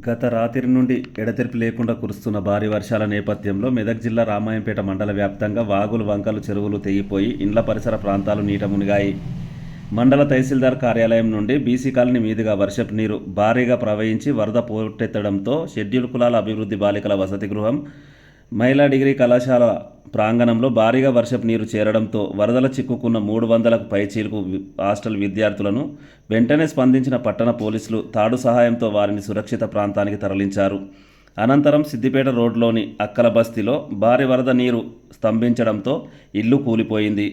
గత రాత్రి నుండి ఎడతెరిపి లేకుండా కురుస్తున్న భారీ వర్షాల నేపథ్యంలో మెదక్ జిల్లా రామాయంపేట మండల వ్యాప్తంగా వాగులు వంకలు చెరువులు తెగిపోయి ఇండ్ల పరిసర ప్రాంతాలు నీట మునిగాయి. మండల తహసీల్దార్ కార్యాలయం నుండి బీసీ కాలనీ మీదుగా వర్షపు నీరు భారీగా ప్రవహించి వరద పోటెత్తడంతో షెడ్యూల్ కులాల అభివృద్ధి బాలికల వసతి గృహం మహిళా డిగ్రీ కళాశాల ప్రాంగణంలో భారీగా వర్షపు నీరు చేరడంతో వరదల చిక్కుకున్న మూడు వందలకు పైచీలకు హాస్టల్ విద్యార్థులను వెంటనే స్పందించిన పట్టణ పోలీసులు తాడు సహాయంతో వారిని సురక్షిత ప్రాంతానికి తరలించారు. అనంతరం సిద్దిపేట రోడ్లోని అక్కల బస్తీలో భారీ వరద నీరు స్తంభించడంతో ఇల్లు కూలిపోయింది.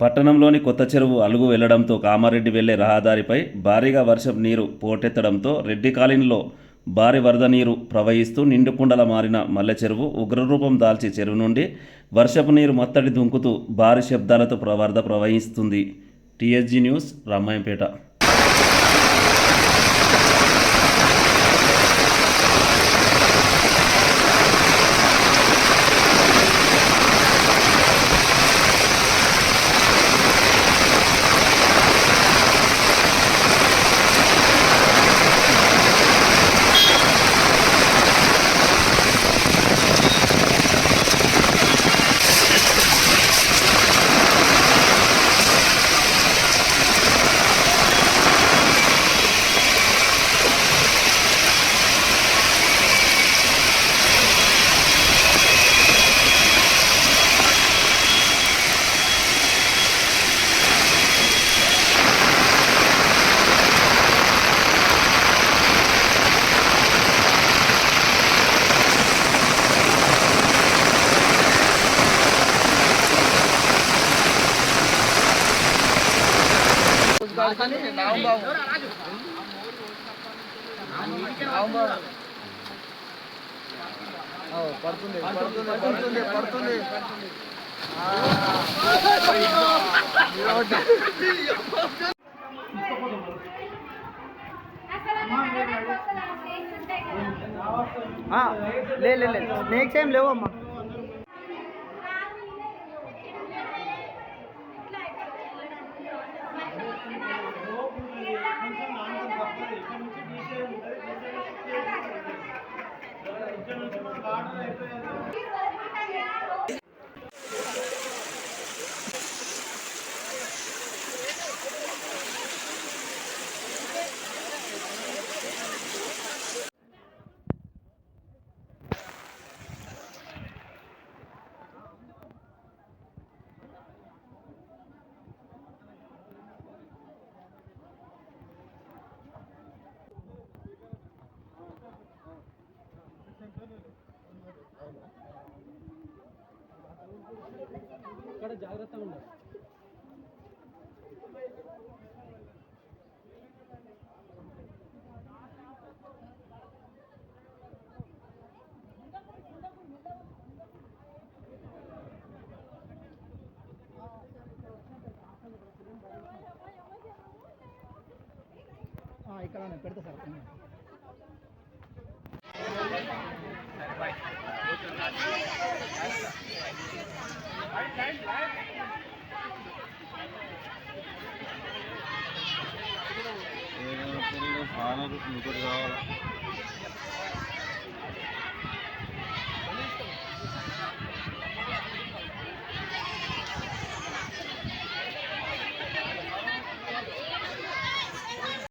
పట్టణంలోని కొత్త చెరువు అలుగు వెళ్ళడంతో కామారెడ్డి వెళ్ళే రహదారిపై భారీగా వర్షపు నీరు పోటెత్తడంతో రెడ్డి కాలనీలో భారీ వరద నీరు ప్రవహిస్తూ నిండుకుండల మారిన మల్లె చెరువు ఉగ్రరూపం దాల్చి చెరువు నుండి వర్షపు నీరు మత్తడి దుంకుతూ భారీ శబ్దాలతో ప్ర- వరద ప్రవహిస్తుంది. TSG news Ramayampet. పడుతుంది పడుతుంది పడుతుంది పడుతుంది. లే లే లే. స్నేక్స్ ఏం లేవమ్మా. ఇక్కడ జాగ్రత్తగా ఉండాలి ఇక్కడ పెడతా సార్. చాలా ఇంకోటి కావాలా